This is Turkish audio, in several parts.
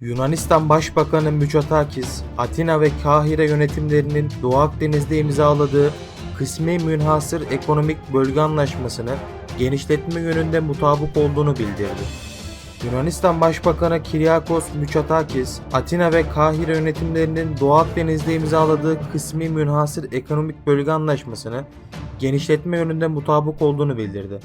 Yunanistan Başbakanı Mitsotakis, Atina ve Kahire yönetimlerinin Doğu Akdeniz'de imzaladığı kısmi münhasır ekonomik bölge anlaşmasını genişletme yönünde mutabık olduğunu bildirdi. Yunanistan Başbakanı Kyriakos Mitsotakis, Atina ve Kahire yönetimlerinin Doğu Akdeniz'de imzaladığı kısmi münhasır ekonomik bölge anlaşmasını genişletme yönünde mutabık olduğunu bildirdi.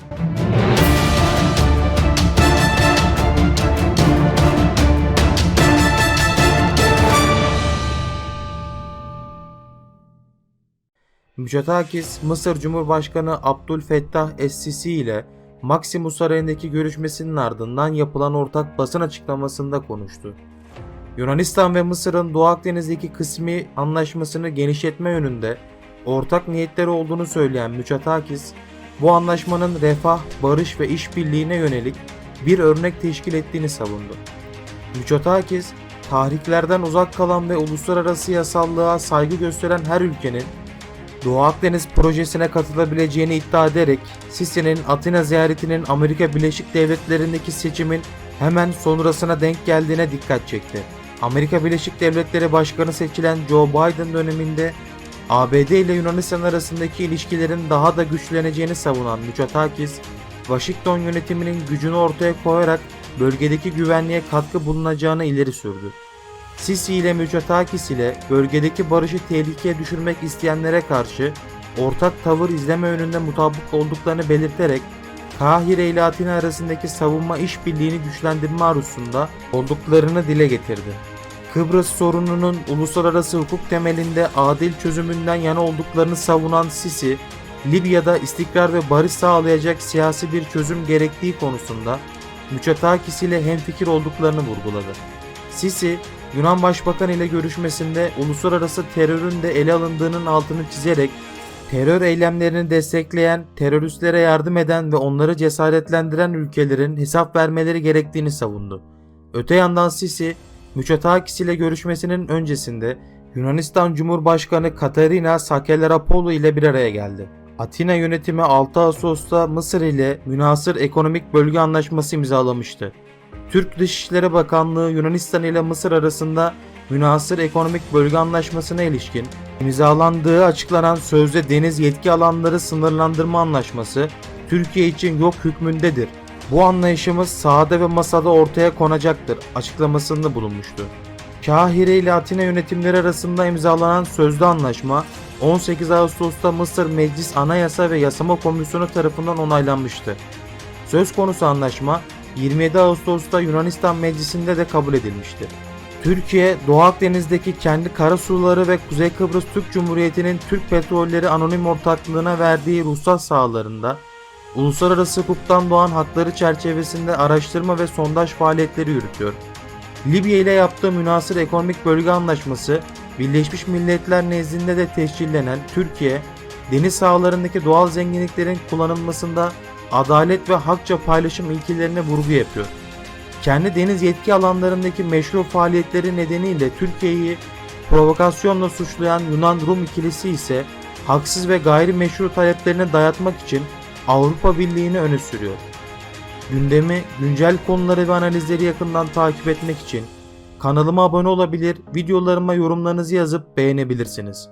Mitsotakis, Mısır Cumhurbaşkanı Abdülfettah Es-Sisi ile Maximus Sarayı'ndaki görüşmesinin ardından yapılan ortak basın açıklamasında konuştu. Yunanistan ve Mısır'ın Doğu Akdeniz'deki kısmi anlaşmasını genişletme yönünde ortak niyetleri olduğunu söyleyen Mitsotakis, bu anlaşmanın refah, barış ve işbirliğine yönelik bir örnek teşkil ettiğini savundu. Mitsotakis, tahriklerden uzak kalan ve uluslararası yasallığa saygı gösteren her ülkenin Doğu Akdeniz projesine katılabileceğini iddia ederek Sisi'nin Atina ziyaretinin Amerika Birleşik Devletleri'ndeki seçimin hemen sonrasına denk geldiğine dikkat çekti. Amerika Birleşik Devletleri Başkanı seçilen Joe Biden döneminde ABD ile Yunanistan arasındaki ilişkilerin daha da güçleneceğini savunan Mitsotakis, Washington yönetiminin gücünü ortaya koyarak bölgedeki güvenliğe katkı bulunacağını ileri sürdü. Sisi ile Mitsotakis ile bölgedeki barışı tehlikeye düşürmek isteyenlere karşı ortak tavır izleme yönünde mutabık olduklarını belirterek Kahire ile Atina arasındaki savunma işbirliğini güçlendirme arzusunda olduklarını dile getirdi. Kıbrıs sorununun uluslararası hukuk temelinde adil çözümünden yana olduklarını savunan Sisi, Libya'da istikrar ve barış sağlayacak siyasi bir çözüm gerektiği konusunda Mitsotakis ile hemfikir olduklarını vurguladı. Sisi, Yunan Başbakanı ile görüşmesinde uluslararası terörün de ele alındığının altını çizerek terör eylemlerini destekleyen, teröristlere yardım eden ve onları cesaretlendiren ülkelerin hesap vermeleri gerektiğini savundu. Öte yandan Sisi, Mitsotakis ile görüşmesinin öncesinde Yunanistan Cumhurbaşkanı Katarina Sakellarapoulou ile bir araya geldi. Atina yönetimi 6 Ağustos'ta Mısır ile münhasır ekonomik bölge anlaşması imzalamıştı. Türk Dışişleri Bakanlığı Yunanistan ile Mısır arasında münhasır ekonomik bölge anlaşmasına ilişkin imzalandığı açıklanan sözde deniz yetki alanları sınırlandırma anlaşması Türkiye için yok hükmündedir. Bu anlayışımız sahada ve masada ortaya konacaktır açıklamasında bulunmuştu. Kahire ile Atina yönetimleri arasında imzalanan sözlü anlaşma 18 Ağustos'ta Mısır Meclis Anayasa ve Yasama Komisyonu tarafından onaylanmıştı. Söz konusu anlaşma 27 Ağustos'ta Yunanistan Meclisi'nde de kabul edilmişti. Türkiye, Doğu Akdeniz'deki kendi karasuları ve Kuzey Kıbrıs Türk Cumhuriyeti'nin Türk Petrolleri Anonim Ortaklığı'na verdiği ruhsat sahalarında uluslararası hukuktan doğan hakları çerçevesinde araştırma ve sondaj faaliyetleri yürütüyor. Libya ile yaptığı münasır ekonomik bölge anlaşması Birleşmiş Milletler nezdinde de tescillenen Türkiye, deniz sahalarındaki doğal zenginliklerin kullanılmasında adalet ve hakça paylaşım ilkelerine vurgu yapıyor. Kendi deniz yetki alanlarındaki meşru faaliyetleri nedeniyle Türkiye'yi provokasyonla suçlayan Yunan-Rum ikilisi ise haksız ve gayrimeşru taleplerini dayatmak için Avrupa Birliği'ni öne sürüyor. Gündemi, güncel konuları ve analizleri yakından takip etmek için kanalıma abone olabilir, videolarıma yorumlarınızı yazıp beğenebilirsiniz.